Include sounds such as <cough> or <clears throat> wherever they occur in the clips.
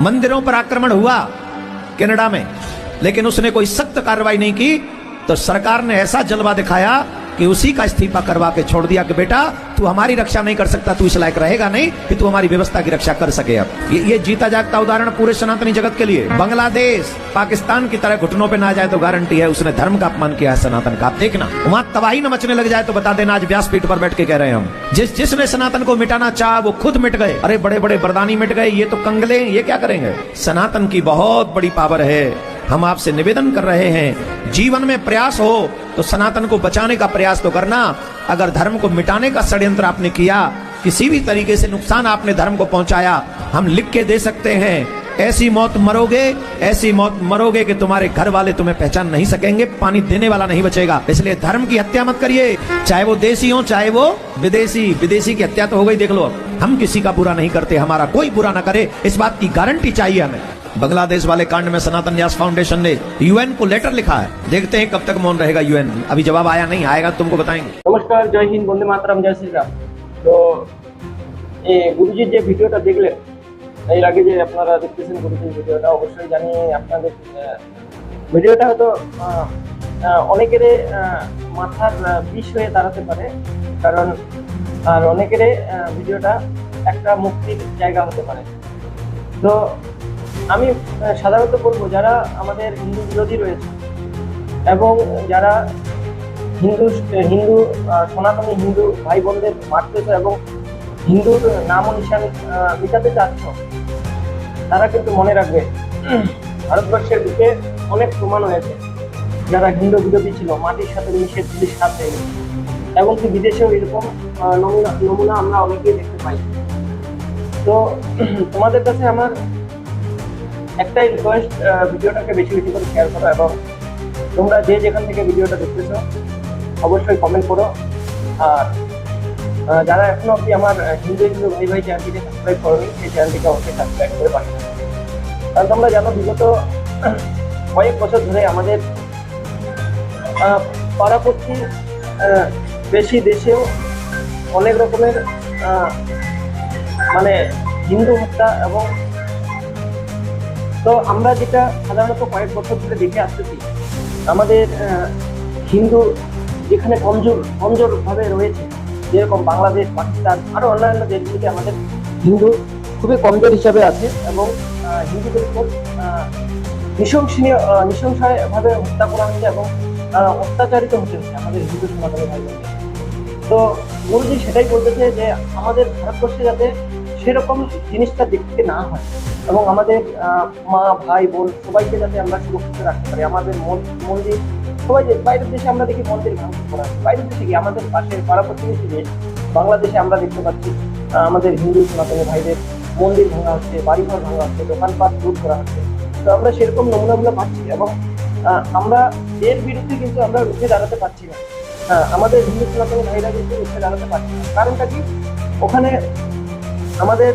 मंदिरों पर आक्रमण हुआ कनाडा में, लेकिन उसने कोई सख्त कार्रवाई नहीं की तो सरकार ने ऐसा जलवा दिखाया कि उसी का इस्तीफा करवा के छोड़ दिया कि बेटा तू हमारी रक्षा नहीं कर सकता तू इस लायक रहेगा नहीं कि तू हमारी व्यवस्था की रक्षा कर सके अब। ये, ये जीता जागता उदाहरण पूरे सनातनी जगत के लिए। बांग्लादेश पाकिस्तान की तरह घुटनों पे ना जाए तो गारंटी है उसने धर्म का अपमान किया है सनातन का। आप देखना वहाँ तबाही न मचने लग जाए तो बता देना आज व्यासपीठ पर बैठ के कह रहे हैं हम। जिस जिसने सनातन को मिटाना चाह वो खुद मिट गए। अरे बड़े बड़े बरदानी मिट गए ये तो कंगले ये क्या करेंगे? सनातन की बहुत बड़ी पावर है। हम आपसे निवेदन कर रहे हैं, जीवन में प्रयास हो तो सनातन को बचाने का प्रयास तो करना। अगर धर्म को मिटाने का षड्यंत्र आपने किया, किसी भी तरीके से नुकसान आपने धर्म को पहुँचाया, हम लिख के दे सकते हैं, ऐसी मौत मरोगे, ऐसी मौत मरोगे कि तुम्हारे घर वाले तुम्हें पहचान नहीं सकेंगे, पानी देने वाला नहीं बचेगा। इसलिए धर्म की हत्या मत करिए, चाहे वो देसी हो, चाहे वो विदेशी। विदेशी की हत्या तो हो गई, देख लो। हम किसी का बुरा नहीं करते, हमारा कोई बुरा ना करे, इस बात की गारंटी चाहिए हमें। बांग्लादेश वाले कांड में सनातन न्यास फाउंडेशन ने यूएन को लेटर लिखा है देखते हैं कब तक मौन रहेगा यूएन अभी जवाब आया नहीं आएगा तो तुमको बताएंगे নমস্কার জয় হিন্দ বন্দে মাতরম জয় শ্রীরাম তো এই গুরুজির যে ভিডিওটা দেখলেন এর আগে যে আপনারা দেখতেছেন গুরুজির ভিডিওটা অবশ্যই জানি আপনাদের আহ, ভিডিওটা হয়তো আহ, আহ, অনেকেরই আহ, মাথার আহ, বিষ হয়ে দাঁড়াতে পারে কারণ আর অনেকেরই আহ, ভিডিওটা একটা মুক্তির জায়গা হতে পারে তো আমি সাধারণত বলব যারা আমাদের হিন্দু বিরোধী রয়েছে এবং যারা হিন্দু হিন্দু সনাতনী হিন্দু ভাই বোনদের মারতেছে এবং হিন্দুর নাম নিশান মিটাতে চাচ্ছ, তারা কিন্তু মনে রাখবে, ভারতবর্ষের বুকে অনেক প্রমাণ হয়েছে যারা হিন্দু বিরোধী ছিল, মাটির সাথে মিশে হাত দেয়নি এবং কি বিদেশেও এরকম নমুনা নমুনা আমরা অনেকেই দেখতে পাই। তো, তোমাদের কাছে আমার একটাই রিকোয়েস্ট ভিডিওটাকে বেশি বেশি করে শেয়ার করো এবং তোমরা যে যেখান থেকে ভিডিওটা দেখতেছো অবশ্যই কমেন্ট করো। আর যারা এখনও অব্দি আমার হিন্দু হিন্দু ভাই ভাই চ্যানেলটিকে সাবস্ক্রাইব করোনি সেই চ্যানেলটিকে অবশ্যই সাবস্ক্রাইব করে পাঠাবে কারণ তোমরা জানো বিগত <clears throat> কয়েক বছর ধরে আমাদের আহ, বেশি দেশেও অনেক রকমের মানে হিন্দু হত্যা এবং তো আমরা যেটা সাধারণত কয়েক বছর ধরে দেখে আসতেছি আমাদের হিন্দু যেখানে কমজোর কমজোর ভাবে রয়েছে যেরকম বাংলাদেশ পাকিস্তান আরও অন্যান্য দেশগুলিতে আমাদের হিন্দু খুবই কমজোর হিসাবে আছে এবং হিন্দুদের আহ, নৃশংসনীয় নৃশংসভাবে হত্যা করা হচ্ছে এবং অত্যাচারিত হতে হচ্ছে আমাদের হিন্দু সমাজের ভাই। তো গুরুজি সেটাই বলতেছে যে আমাদের ভারতবর্ষে যাতে সেরকম জিনিসটা দেখতে না হয়। এবং আমাদের মা ভাই বোন সবাইকে যাতে আমরা সুরক্ষিত রাখতে পারি। আমাদের মন- মন্দির সবাই বাইরের দেশে আমরা দেখি মন্দির ভাঙচুর করা বাইরের দেশে কি আমাদের পাশে পাড়া প্রতিবেশী দেশ বাংলাদেশে আমরা দেখতে পাচ্ছি আমাদের হিন্দু সনাতনী ভাইদের মন্দির ভাঙা হচ্ছে বাড়িঘর ভাঙা হচ্ছে দোকানপাট লুট করা হচ্ছে। তো আমরা সেরকম নমুনাগুলো পাচ্ছি এবং আমরা এর বিরুদ্ধে কিন্তু আমরা রুখে দাঁড়াতে পারছি না। হ্যাঁ, আমাদের হিন্দু সনাতনী ভাইরা কিন্তু রুখে দাঁড়াতে পারছি না। কারণটা কি? ওখানে আমাদের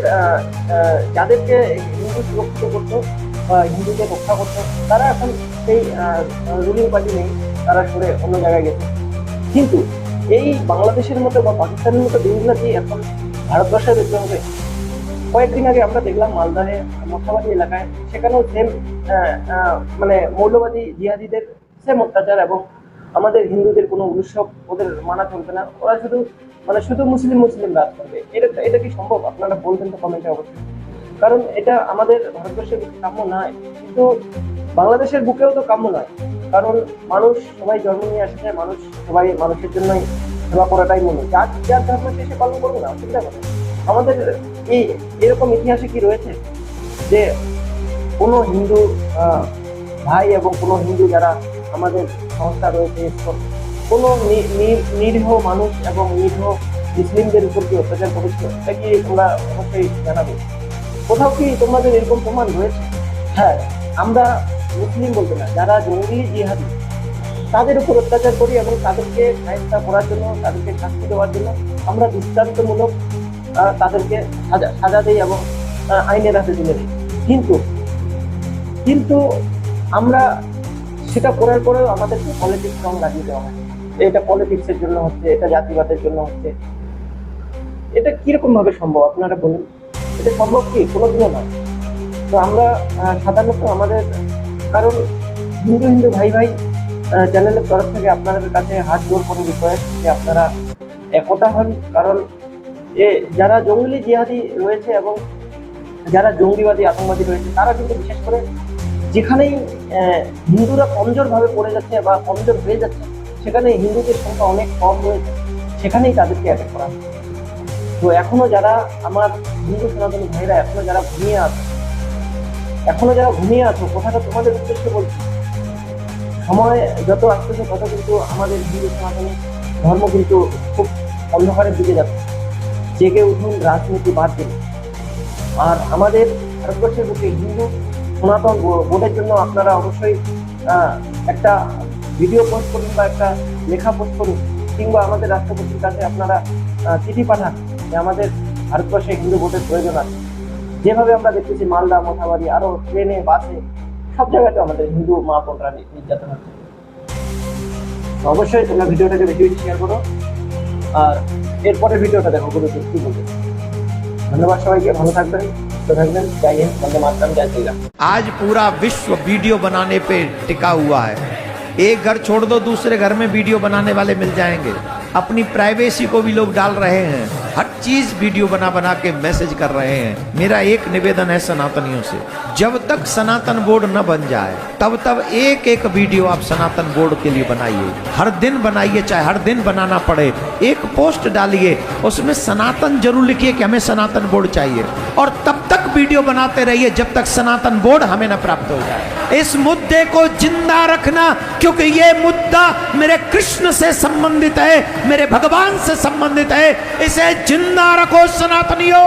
যাদেরকে হিন্দু সুরক্ষিত করতো বা হিন্দুকে রক্ষা করতো, তারা এখন সেই রুলিং পার্টি নেই, তারা সরে অন্য জায়গায় গেছে। কিন্তু এই বাংলাদেশের মতো বা পাকিস্তানের মতো দেশগুলোতে এখন ভারতবর্ষের দেখতে হবে কয়েকদিন আগে আমরা দেখলাম মালদাহে মশাবাদী এলাকায়, সেখানেও সেম মানে মৌলবাদী জিহাদিদের সেম অত্যাচার এবং আমাদের হিন্দুদের কোনো উৎসব ওদের মানা চলবে না। ওরা শুধু মানে শুধু মুসলিম মুসলিম রাজ করবে এটা এটা কি সম্ভব? আপনারা বলবেন তো কমেন্টে অবশ্যই। কারণ এটা আমাদের ভারতবর্ষের কাম্য নয়। কিন্তু বাংলাদেশের বুকেও তো কাম্য নয়। কারণ মানুষ সবাই জন্ম নিয়ে আসছে, মানুষ সবাই মানুষের জন্যই সেবা করাটাই মনে যার যার ধর্ম সে পালন করবে না, অসুবিধা কথা আমাদের এই এরকম ইতিহাসে কি রয়েছে যে কোনো হিন্দু ভাই এবং কোনো হিন্দু যারা আমাদের সংস্থা রয়েছে কোনো নিরীহ মানুষ এবং নিরীহ মুসলিমদের উপর কি অত্যাচার করেছিল এটা কি তোমরা অবশ্যই জানাবে। কোথাও কি তোমাদের এরকম প্রমাণ রয়েছে? হ্যাঁ আমরা মুসলিম বলতে না, যারা জঙ্গি জিহাদি, তাদের উপর অত্যাচার করি এবং তাদেরকে সাহিত্য করার জন্য, তাদেরকে শাস্তি দেওয়ার জন্য আমরা দৃষ্টান্তমূলক তাদেরকে সাজা সাজা দিই এবং আইনের হাতে তুলে দিই। কিন্তু কিন্তু আমরা সেটা করার পরেও আমাদেরকে পলিটিক্স রং লাগিয়ে দেওয়া হয়। এটা পলিটিক্সের জন্য হচ্ছে, এটা জাতিবাদের জন্য হচ্ছে। এটা কীরকম ভাবে সম্ভব? আপনারা বলুন। এটা সম্ভব কি? কোনোদিনও নয়। তো আমরা সাধারণত আমাদের, কারণ হিন্দু হিন্দু ভাই ভাই চ্যানেলের তরফ থেকে আপনাদের কাছে হাত জোর করে রিকোয়েস্ট যে আপনারা একতা হন, কারণ এ, যারা জঙ্গলি জিহাদি রয়েছে এবং যারা জঙ্গিবাদী, আতঙ্কবাদী রয়েছে, তারা কিন্তু বিশেষ করে যেখানেই হিন্দুরা কমজোরভাবে পড়ে যাচ্ছে বা কমজোর হয়ে যাচ্ছে সেখানে হিন্দুদের সংখ্যা অনেক কম রয়েছে, সেখানেই তাদেরকে অ্যাটাক করা তো এখনও যারা আমার হিন্দু সনাতনী ভাইরা এখনও যারা ঘুমিয়ে আছে, এখনও যারা ঘুমিয়ে আছো, কথাটা তোমাদের উদ্দেশ্যে বলছি। সময় যত আসতেছে তত কিন্তু আমাদের হিন্দু সনাতনী ধর্ম কিন্তু খুব অন্ধকারের দিকে যাচ্ছে। জেগে উঠুন, রাজনীতি বাদ দিন। আর আমাদের ভারতবর্ষের বুকে হিন্দু সনাতন বো- বোর্ডের জন্য আপনারা অবশ্যই একটা ভিডিও পোস্ট করুন বা একটা লেখা পোস্ট করুন কিংবা আমাদের রাষ্ট্রপতির কাছে আপনারা আহ, চিঠি পাঠান যে আমাদের ভারতবর্ষে হিন্দু ভোটের প্রয়োজন আছে যেভাবে আমরা দেখতেছি মালদা মোথাবাড়ি আরো ট্রেনে বাসে সব জায়গাতে আমাদের হিন্দু মা বোনরা নি- নির্যাতন হচ্ছে তো অবশ্যই তোমরা ভিডিওটাকে বেশি বেশি শেয়ার করো আর এরপরে ভিডিওটা দেখো গুরু কি বলবে ধন্যবাদ সবাইকে ভালো থাকবেন সুস্থ থাকবেন জয় হিন্দ বন্দে মাতরম জয় শ্রীরাম आज पूरा विश्व वीडियो बनाने पे टिका हुआ है एक घर छोड़ दो, दूसरे घर में वीडियो बनाने वाले मिल जाएँगे। अपनी प्राइवेसी को भी लोग डाल रहे हैं। हर चीज़ वीडियो बना बना के मैसेज कर रहे हैं। मेरा एक निवेदन है सनातनियों से, जब तक सनातन बोर्ड न बन जाए, तब तब एक एक वीडियो आप सनातन बोर्ड के लिए बनाइए। हर दिन बनाइए, चाहे हर दिन बनाना पड़े, एक पोस्ट डालिए, उसमें सनातन ज़रूर लिखिए कि हमें सनातन बोर्ड चाहिए। और तब वीडियो बनाते रहिए जब तक सनातन बोर्ड हमें न प्राप्त हो जाए। इस मुद्दे को ज़िंदा रखना, क्योंकि ये मुद्दा मेरे कृष्ण से संबंधित है, मेरे भगवान से संबंधित है। इसे ज़िंदा रखो सनातनियों।